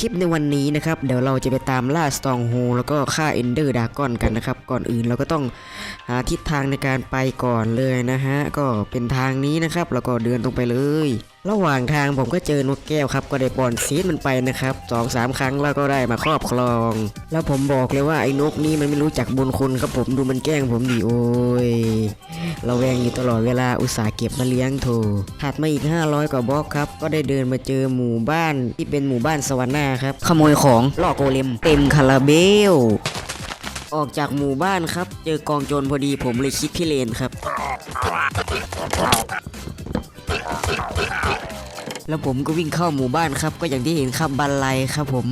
คลิปในวันนี้นะครับเดี๋ยวเราจะไปตามล่าสตองโฮแล้วก็ฆ่าเอนเดอร์ดากอนกันนะครับ ก่อนอื่นเราก็ต้องหาทิศทางในการไปก่อนเลยนะฮะ ก็เป็นทางนี้นะครับ แล้วก็เดินตรงไปเลย ระหว่างทางผมก็เจอนกแก้วครับก็ได้ปอนซีดมันไปนะครับสองสามครั้งแล้วก็ได้มาครอบครอง แล้วผมบอกเลยว่าไอ้นกนี้มันไม่รู้จักบุญคุณครับผมดูมันแกล้งผมดิโอ้ยเราแวงอยู่ตลอดเวลาอุตส่าห์เก็บมาเลี้ยงโถถัดมาอีก 500 กว่าบล็อกครับ ก็ได้เดินมาเจอหมู่บ้านที่เป็นหมู่บ้านสวรรค์นาครับ ขโมยของล่อโกเลมเต็มคาราเบล ออกจากหมู่บ้านครับ เจอกองโจรพอดีผมเลยคิดพี่เลนครับ แล้วผมก็วิ่งเข้าหมู่บ้านครับ ก็อย่างที่เห็นครับบันไลครับผม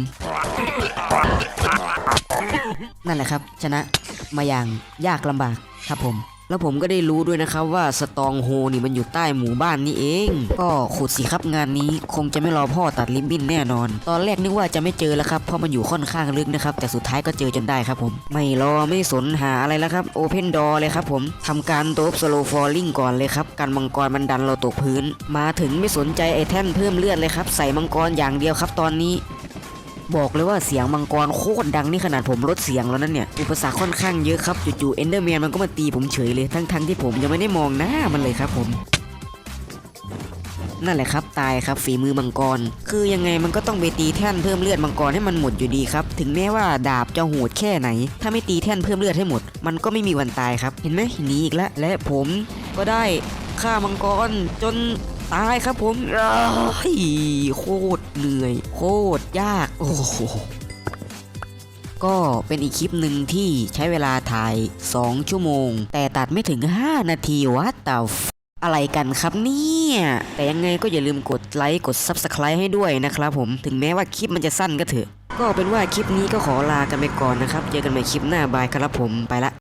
นั่นแหละครับ ชนะมาอย่างยากลำบากครับผม แล้วผมก็ได้รู้ด้วยนะครับว่าสตองโฮนี่มันอยู่ใต้หมู่บ้านนี่เอง ก็ขุดสิครับงานนี้คงจะไม่รอพ่อตัดลิมบินแน่นอน ตอนแรกนึกว่าจะไม่เจอแล้วครับเพราะมันอยู่ค่อนข้างลึกนะครับ แต่สุดท้ายก็เจอจนได้ครับผม ไม่รอไม่สนหาอะไรแล้วครับโอเพนดอเลยครับผมทำการโตบสโลฟอลลิ่งก่อนเลยครับกันมังกรมันดันเราตกพื้น มาถึงไม่สนใจไอ้แท่นเพิ่มเลือดเลยครับ ใส่มังกรอย่างเดียวครับตอนนี้ บอกเลยว่าเสียงมังกรโคตรดังนี่ขนาดผมลดเสียงแล้วนั่นเนี่ย อุปสรรคค่อนข้างเยอะครับจู่ๆเอนเดอร์แมนมันก็มาตีผมเฉยเลย ทั้งๆที่ผมยังไม่ได้มองหน้ามันเลยครับผมนั่นแหละครับตายครับฝีมือมังกร คือยังไงมันก็ต้องไปตีแท่นเพิ่มเลือดมังกรให้มันหมดอยู่ดีครับ ถึงแม้ว่าดาบจะโหดแค่ไหน ถ้าไม่ตีแท่นเพิ่มเลือดให้หมด มันก็ไม่มีวันตายครับ เห็นไหมหนีอีกแล้วและผมก็ได้ฆ่ามังกรจน ตายครับผมอ้ยโคตรเหนื่อย โคตรยาก โอ้โหก็เป็นอีกคลิปหนึ่งที่ใช้เวลาถ่าย 2 ชั่วโมง แต่ตัดไม่ถึง 5 นาทีวัดแต่อะไรกันครับเนี่ย แต่ยังไงก็อย่าลืมกดไลค์กด Subscribe ให้ด้วยนะครับผมถึงแม้ว่าคลิปมันจะสั้นก็เถอะ ก็เป็นว่าคลิปนี้ก็ขอลากันไปก่อนนะครับ เจอกันใหม่คลิปหน้าบายครับผมไปละ